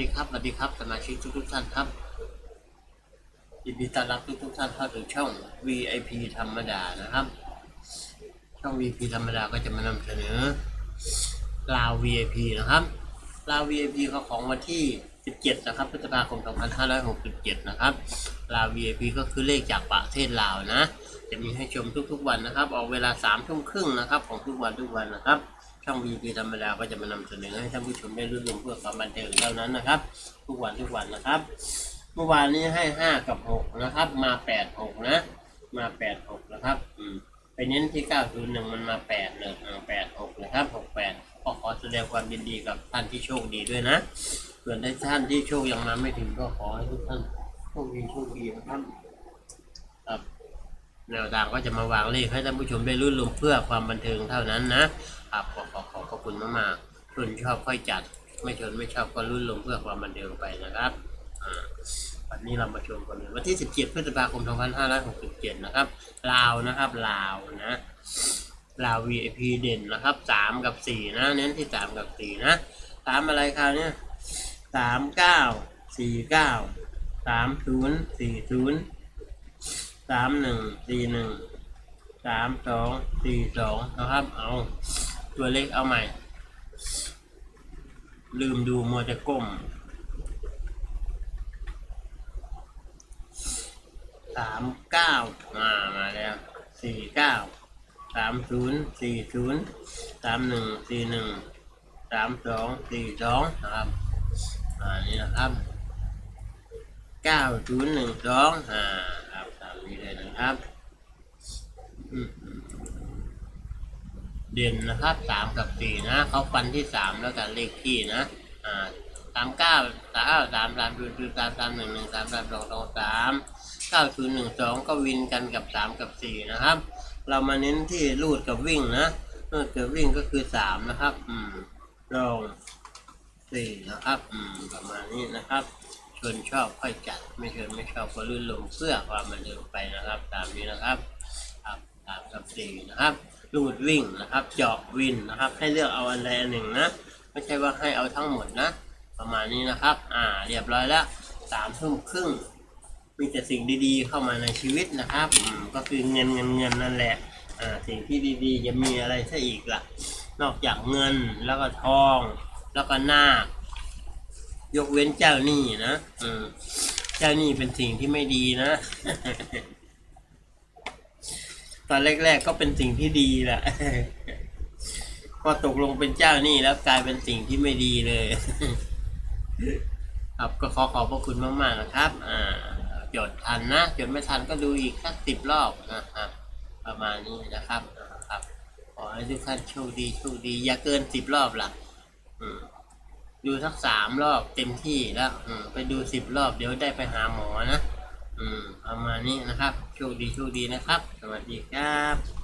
ดีครับสวัสดีครับสมาชิกทุกทุกๆท่านครับยินดีต้อนรับทุกทุกๆท่านเข้าสู่ช่อง VIP ธรรมดานะครับ ช่อง VIP ธรรมดาก็จะมานำเสนอลาว VIP นะครับลาว VIP ก็ของวันที่ 17 นะครับพฤษภาคม 2567 นะครับลาว VIP ก็คือเลขจากประเทศลาวนะ จะมีให้ชมทุกๆวันนะครับ ออกเวลา3ทุ่มครึ่งนะครับ ของทุกวันทุกวันนะครับ ช่อง VP ธรรมดาก็จะมานำเสนอให้ท่านผู้ชมได้รู้รวมเพื่อความบันเทิงเท่านั้นนะครับ ทุกวันทุกวันนะครับ เมื่อวานนี้ให้ห้ากับหกนะครับ มาแปดหกนะ มาแปดหกนะครับ อืมไปเน้นที่เก้าศูนย์หนึ่งมันมาแปดเลยแปดหกนะครับหกแปดก็ขอแสดงความยินดีกับท่านที่โชคดีด้วยนะ ส่วนท่านที่โชคยังมาไม่ถึงก็ขอให้ทุกท่านโชคดีโชคดีนะครับแนวทางก็จะมาวางเลขให้ท่านผู้ชมได้รุ่นรวมเพื่อความบันเทิงเท่านั้นนะ ครับขอขอขอขอบคุณมากๆชนชอบค่อยจัด ไม่ชนไม่ชอบก็รุ่นรวมเพื่อความบันเทิงไปนะครับอ่าวันนี้เรามาชมกันเลยวันที่ 17พฤษภาคม 2567 นะครับ ลาวนะครับ ลาวนะลาว VIP เด่นนะครับ 3 กับ 4 นะ เน้นที่ 3 กับ 4 นะสามอะไรคราวนี้สามเก้าสี่เก้าสามศูนย์สี่ศูนย์สามหนึ่งสี่หนึ่งสามสองสี่สองนะครับ เอา ตัวเลขเอาใหม่ ลืมดูมัวจะก้มสามเก้ามามาแล้วสี่เก้าสามศูนย์สี่ศูนย์สามหนึ่งสี่หนึ่งสามสองสี่สองนะครับอ่านี่นะครับเก้าศูนย์หนึ่งสองอ่าครับตามนี้เลยนะครับอืม เด่นนะครับสามกับสี่นะเขาฟันที่สามแล้วกันเลขที่นะอ่าสามเก้าสามเก้าสามสามศูนย์ศูนย์สามสามหนึ่งหนึ่งสามสามสองสองสามเก้าศูนย์หนึ่งสองก็วินกันกับสามกับสี่นะครับ เรามาเน้นที่รูดกับวิ่งนะรูดกับวิ่งก็คือสามนะครับ อืมลองสี่นะครับอืมประมาณนี้นะครับชวนชอบค่อยจัดไม่ชวนไม่ชอบก็ลื่นลงเพื่อความบันเทิงไปนะครับ ตามนี้นะครับครับตามกับสี่นะครับ ลูดวิ่งนะครับ เจาะวินนะครับ ให้เลือกเอาอันใดอันหนึ่งนะ ไม่ใช่ว่าให้เอาทั้งหมดนะ ประมาณนี้นะครับ อ่า เรียบร้อยแล้วสามทุ่มครึ่ง มีแต่สิ่งดีๆเข้ามาในชีวิตนะครับก็คือเงินเงินเงินนั่นแหละ อ่า สิ่งที่ดีๆ จะมีอะไรซะอีกล่ะ นอกจากเงินแล้วก็ทอง แล้วก็นาคยกเว้นเจ้าหนี้นะ อืม เจ้าหนี้เป็นสิ่งที่ไม่ดีนะ ตอนแรก ๆ ก็เป็นสิ่งที่ดีแหละพอตกลงเป็นเจ้านี้แล้วกลายเป็นสิ่งที่ไม่ดีเลย ครับก็ขอขอบพระคุณมาก ๆ นะครับ อ่าจดทันนะจดไม่ทันก็ดูอีกสักสิบรอบนะครับประมาณนี้นะครับครับขอให้ทุกท่านโชคดีโชคดี อย่าเกินสิบรอบล่ะดูสักสามรอบเต็มที่แล้วไปดูสิบรอบเดี๋ยวได้ไปหาหมอนะ อืมประมาณนี้นะครับ โชคดีโชคดีนะครับ สวัสดีครับ